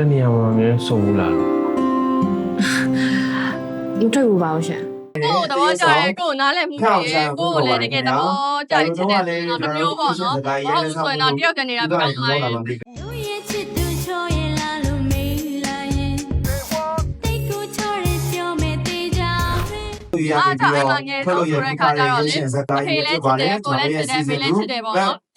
တနေရာမှာအမြဲစုံဘူးလားလို့မတွေ့ဘူးပါဘူးရှင်ကိုယ်သဘောကျရဲကိုယ်နားလည်မှုတွေကိုယ်လည်းတကယ်သဘောကျချင်တယ်တော့တစ်မျိုးပေါ့နော်ဟုတ်ဆိုရင်တော့တယောက်တည်းနေတာပြောင်းသွားရင် မယ် သူရပြီးတော့ထွက်လို့ရပြီးခါရရရှင်စကားရေးဖြစ်ပါတယ်ကျွန်တော်ရဲ့စီစဉ်သူ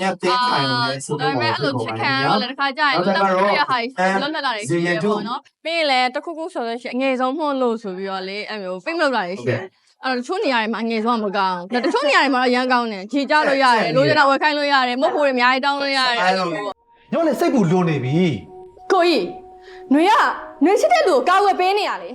ညက်တင်ခိုင်လို့လည်းဆို ဒါ တော့ ပေမဲ့အဲ့လိုချစ်ခံရတော့လည်းတစ်ခါကြာရင်တော့တော့ရဟိုင်းလွတ်လပ်လာတယ်ရှိတယ်ပေါ့နော်ပြီးရင်လည်းတစ်ခုခုဆိုလို့ရှိရင်အငယ်ဆုံးမှုလို့ဆိုပြီးတော့လေအဲ့မျိုးပိတ်မလို့လာတယ်ရှိတယ်အဲ့တော့တချို့နေရာတွေမှာငယ်ဆုံးမကောင်းဘူးတချို့နေရာတွေမှာတော့ရမ်းကောင်းတယ်ခြေကြလို့ရတယ်လိုချင်တာဝယ်ခိုင်းလို့ရတယ်မဟုတ်ဘူးတွေအများကြီးတောင်းလို့ရတယ်အဲ့လိုပေါ့ ညောင်းလည်းစိတ်ပူလွန်နေပြီ ကိုကြီးຫນွေကຫນွေချစ်တဲ့လူကိုကာဝယ်ပေးနေရလေ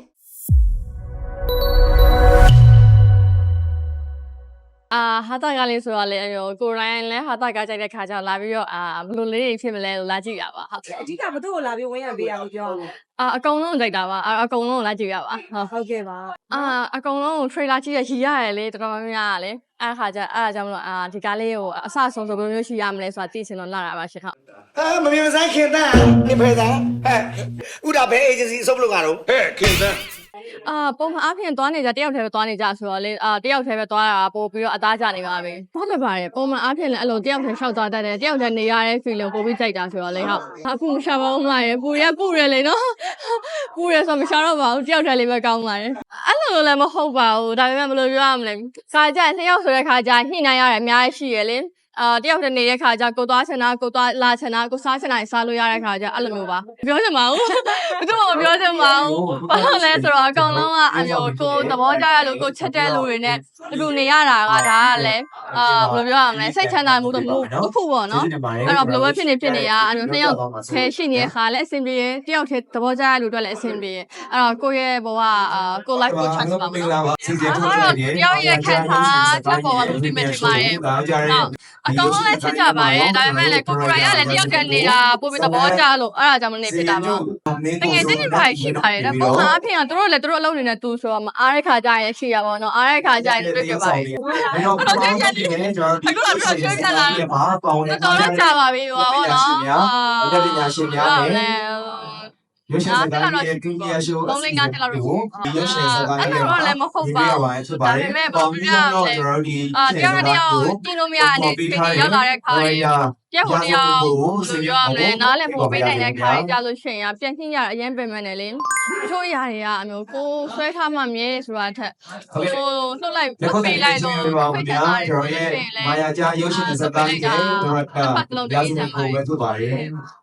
အာဟာတာကလေးဆိုတော့လေအဲ့လိုကိုရိုင်းလည်းဟာတာကကြိုက်တဲ့ခါကျတော့လာပြီးတော့အာဘယ်လိုလေးတွေဖြစ်မလဲလို့လာကြည့်ရပါဟုတ်ကဲ့အဓိကဘသူ့ကိုလာပြီးဝင်ရပေးရလို့ပြောလို့အာအကုန်လုံးကြိုက်တာပါအာအကုန်လုံးကိုလာကြည့်ရပါဟုတ်ဟုတ်ကဲ့ပါအာအကုန်လုံးကို trailer ကြည့်ရရည်ရတယ်လေတော်တော်များများကလေအဲ့ခါကျအဲ့ဒါကြောင့်မလို့အာဒီကားလေးကိုအဆအဆုံးဆိုဘယ်လိုမျိုးရှိရမလဲဆိုတာသိချင်တော့လာတာပါရှင်ဟုတ်အဲမမြင်မဆိုင်ခင်တန်းနေဖယ်သားဟဲ့ဥဒါဘဲ agency အစုပ်လို့ကတော့ဟဲ့ခင်တန်း အာပုံမှန်အားဖြင့်သွားနေကြတယောက်တည်းပဲသွားနေကြဆိုတော့လေအာတယောက်တည်းပဲသွားတာပို့ပြီးတော့အသားကျနေပါပြီဟုတ်တယ်ပါတယ်ပုံမှန်အားဖြင့်လည်းအဲ့လိုတယောက်တည်းရှောက်သွားတတ်တယ်တယောက်တည်းနေရတဲ့ feeling ပို့ပြီးကြိုက်တာဆိုတော့လေဟုတ်အခုမရှာပါဘူးမရပူရပူရလေနော်ပူရဆိုမရှာတော့ပါဘူးတယောက်တည်းလေးပဲကောင်းပါတယ်အဲ့လိုလည်းမဟုတ်ပါဘူးဒါပေမဲ့ဘယ်လိုပြောရမလဲခါကြနှစ်ယောက်ဆိုတဲ့ခါကြညှိနှိုင်းရတယ်အများကြီးရှိရလေ အာတယောက်တည်းနေတဲ့ခါကျကိုသွားချင်တာကိုသွားလာချင်တာကိုစားချင်တာစားလို့ရတဲ့ခါကျအဲ့လိုမျိုးပါပြောချင်ပါဘူးဘယ်သူမှမပြောချင်ပါဘူးဘာလို့လဲဆိုတော့အကောင်လုံးကအမျိုးကိုသဘောကျရလို့ကိုချက်တဲ့လူတွေနဲ့အတူနေရတာကဒါကလည်းအာဘယ်လိုပြောရမလဲစိတ်ချမ်းသာမှုတော့မဟုတ်တစ်ခုပေါ့နော်အဲ့တော့ဘယ်လိုပဲဖြစ်နေဖြစ်နေရအဲ့တော့နှစ်ယောက်ဖယ်ရှိနေတဲ့ခါလည်းအဆင်ပြေရင်တယောက်တည်းသဘောကျရလို့အတွက်လည်းအဆင်ပြေရင်အဲ့တော့ကိုယ့်ရဲ့ဘဝအာကို life ကို chance ပါမလို့စီစဉ်ထုတ်အဲ့ရတော့တယ်တယောက်ရဲ့ခံစားချက်ပေါ်မှာသူသိမယ်ထင်ပါတယ်ဒါကြရဲ အကောင်လုံးလည်းချစ်ကြပါတယ်ဒါပေမဲ့လည်းကိုကိုရိုင်းကလည်းတယောက်တည်းနေတာပို့ပြီးသဘောကျလို့အဲ့ဒါကြောင့်မနေဖြစ်တာပါတကယ်တင်းနေပါရှိပါတယ်ဒါပုံမှန်အဖြစ်ကသူတို့လည်းသူတို့အလုပ်နေနေသူဆိုတော့မအားတဲ့ခါကြရင်ရှိရပါတော့အားတဲ့ခါကြရင်တွေ့ကြပါတယ်အဲ့တော့ကျွန်တော်တို့ဘာပေါင်းလဲတော်တော်ကြာပါပြီဟောနော်အပညာရှင်များနဲ့ ရွှေရှင်စကားရဲ့ဒုတိယရှိုးဒီရွှေရှင်စကားရဲ့ဖြစ်ပါတယ်။ပေါင်းပြီးတော့ကျွန်တော်ဒီအာတယောက်တစ်ယောက်ကျင်းလို့မရတဲ့အနေနဲ့ရောက်လာတဲ့ခါကြီးပြက်ဟိုတယောက်ဆိုရမယ်နားလည်းပို့ပေးနိုင်တဲ့ခါကြီးကြလို့ရှိရင်ပြန်ခင်းရအရင်ပင်မဲ့နဲ့လေချို့အရာတွေကအမျိုးကိုဆွဲထားမှမြဲဆိုတာထက်ကိုလှုပ်လိုက်လက်ခုပ်ပေးလေးလိုက်ဆိုတော့ပါဦးဗျာကျွန်တော်ရဲ့မာယာကြရုပ်ရှင်စကားရဲ့ကျွန်တော်ကရာဇဝင်ကိုပဲဖြစ်ပါတယ်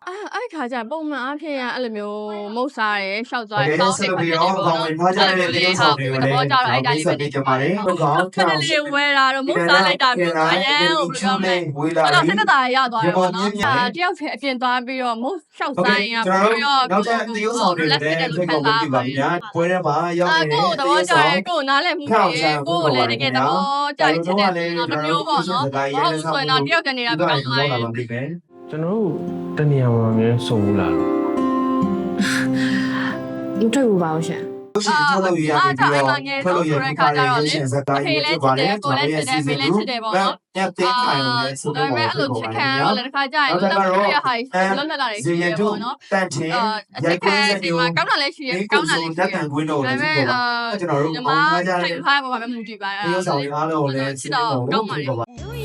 အာအဲ့ ခါကျပုံမှန်အဖြစ်ရအဲ့လိုမျိုးမုတ်စားရယ်ရှောက်သွား။ရယ်ဒါကောဆိုင်းပြီးတော့ကောင်းဝင်မှာကြတဲ့ဒီဆောင်တွေကိုလည်းတော့ကြတော့အဲ့ဒါလေးပဲပြကြပါလေ။ဟုတ်ကောင်းခဏလေးဝဲတာတော့မုတ်စားလိုက်တာမျိုးအရင်ဟိုဘယ်လိုလဲဝေးလာအဲ့တော့ပြီစက်တာရသွားတယ်ပေါ့နော်အာတယောက်ထဲအပြင်သွားပြီးတော့မုတ်ရှောက်ဆိုင်ရကျွန်တော်ပြီးတို့တော့နောက်ထပ်ဒီဥဆောင်တွေလည်းဖိတ်ခေါ်ပေးပါဗျာ။ပွဲထဲမှာရောက်အာနေကိုယ်သဘောကျရဲကိုယ်နားလည်မှုတွေကိုယ်လည်းတကယ်သဘောကျချင်တယ်တော့တစ်မျိုးပေါ့နော်ဟုတ်ဆိုရင်တော့တယောက်တည်းနေတာပြောင်းသွားရင်ပါပြီပဲ ကျွန်တော်တို့တနေရာမှာအမြဲစုံဘူးလားလို့မတွေ့ဘူးပါဘူးရှင်။ရှင်ထုတ်လို့ရပြီးတော့ထွက်လို့ရပြီးခါရရရှင်စကားရေးဖြစ်ပါတယ်။ကျွန်တော်ရဲ့စီစဉ်သူညက်တင်ခိုင်လို့လည်းဆိုဒါတော့ပေမဲ့အဲ့လိုချစ်ခံရတော့လည်းတစ်ခါကြာရင်တော့တော့ရဟိုင်းလွတ်လပ်လာတယ်ရှိတယ်ပေါ့နော်တန်တင်အာအချရိုက်က်ခံခွင့်ဒီရမှာကောင်းတာလည်းရှိရကောင်းတာလည်းရှိတက်ရတန်ခွင့်တော့ဒါလည်းပေဆိုမဲ့ပါအာကျွန်တော်တို့ညီမအောင်ထားကြထိုတဲ့င်ဖိုင်းပေါ်မှာပဲမူတည်ပါရဒီဥဆောင်တွေအားလုံးကိုလည်းစီစဉ်ဖို့လုပ်ပါပါလူ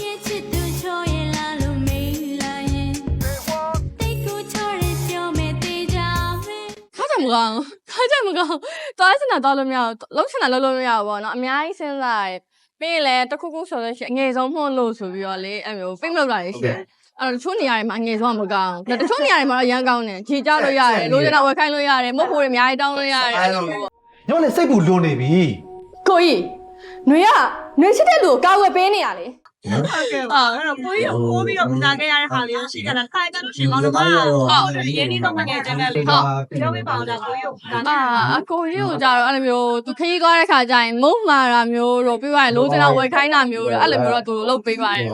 ကောင်းခိုင်းချက်မကောင်းသွားချင်တာသွားလို့မရဘူးလှုပ်ချင်တာလှုပ်လို့မရဘူးပေါ့နော်အများကြီးစဉ်းစားရပြီးရင်လည်းတစ်ခုခုဆိုလို့ရှိရင်အငယ်ဆုံးမှုလို့ဆိုပြီးတော့လေအဲ့မျိုးဖိတ်မလုပ်တာရရှိတယ်အဲ့တော့တချို့နေရာတွေမှာငွေဆုံးမကောင်းဘူး။တချို့နေရာတွေမှာတော့ရမ်းကောင်းတယ်။ခြေကျလို့ရတယ်။လိုချင်တာဝယ်ခိုင်းလို့ရတယ်။မုတ်ဖို့တွေအများကြီးတောင်းလို့ရတယ်။အဲ့လိုပေါ့။ညောင်းနေစိတ်ပူလွန်နေပြီ။ကိုကြီး၊နှွေကနှွေချစ်တဲ့လူကိုကာဝယ်ပေးနေရလေ။ ဟုတ်ကဲ့ပါအဲ့တော့ကိုကြီးကိုပိုးပြီးတော့ပူဇာခဲ့ရတဲ့ဟာလေးကိုရှိတယ်လားခိုင်ကြလို့ရှိရင်မောင်တို့ကဟုတ်တယ်ရင်းနှီးတော့မငယ်တဲ့နဲ့လေးဟုတ်ပြောပြပါအောင်ဒါကိုကြီးကိုဒါအာအကိုကြီးကိုကြတော့အဲ့လိုမျိုးသူခရီးသွားတဲ့ခါကျရင်မုံမာတာမျိုးတော့ပြီးသွားရင်လိုချင်တာဝယ်ခိုင်းတာမျိုးတော့အဲ့လိုမျိုးတော့သူလုပ်ပေးပါတယ်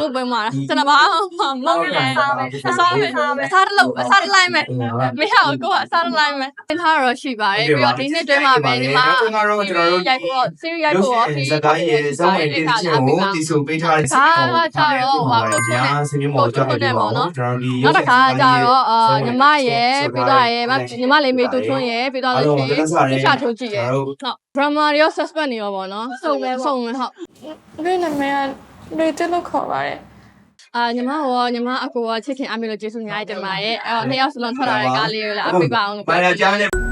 လုပ်ပေးမှာကျွန်တော်ဘာမှမဟုတ်ဘူးအစားပဲအစားပဲအစားတစ်လုံးအစားတစ်လိုက်မယ်မရဘူးကိုကအစားတစ်လိုက်မယ်သင်ထားတော့ရှိပါတယ်ပြီးတော့ဒီနေ့တွဲမှာပဲဒီမှာကျွန်တော်တို့ကျွန်တော်တို့ရိုက်ဖို့ series ရိုက်ဖို့စကားရေးစောင့်ဝင်တင်ချင်းကိုတီဆိုပေးထားဆင်းရဲမောကြောက်တယ်ပေါ့နော်ကျွန်တော်ဒီနောက်တစ်ခါကျတော့အာညီမရဲ့ပြီးတော့ရဲ့ညီမလေးမေတူထွန်းရဲ့ပြီးတော့လို့ရှိရင်ချထိုးကြည့်ရဲ့ဟုတ် drama ရော suspect နေရောပေါ့နော်စုံပဲစုံပဲဟုတ်လွေနာမည်ကလွေတက်လို့ခေါ်ပါတယ်အာညီမရောညီမအကိုရောချစ်ခင်အမေလို့ကျေးဇူးများတင်ပါရဲ့အဲ့တော့နှစ်ယောက်စလုံးထွက်လာတဲ့ကားလေးကိုလည်းအပိပါအောင်လို့ဘာလဲကြားလဲ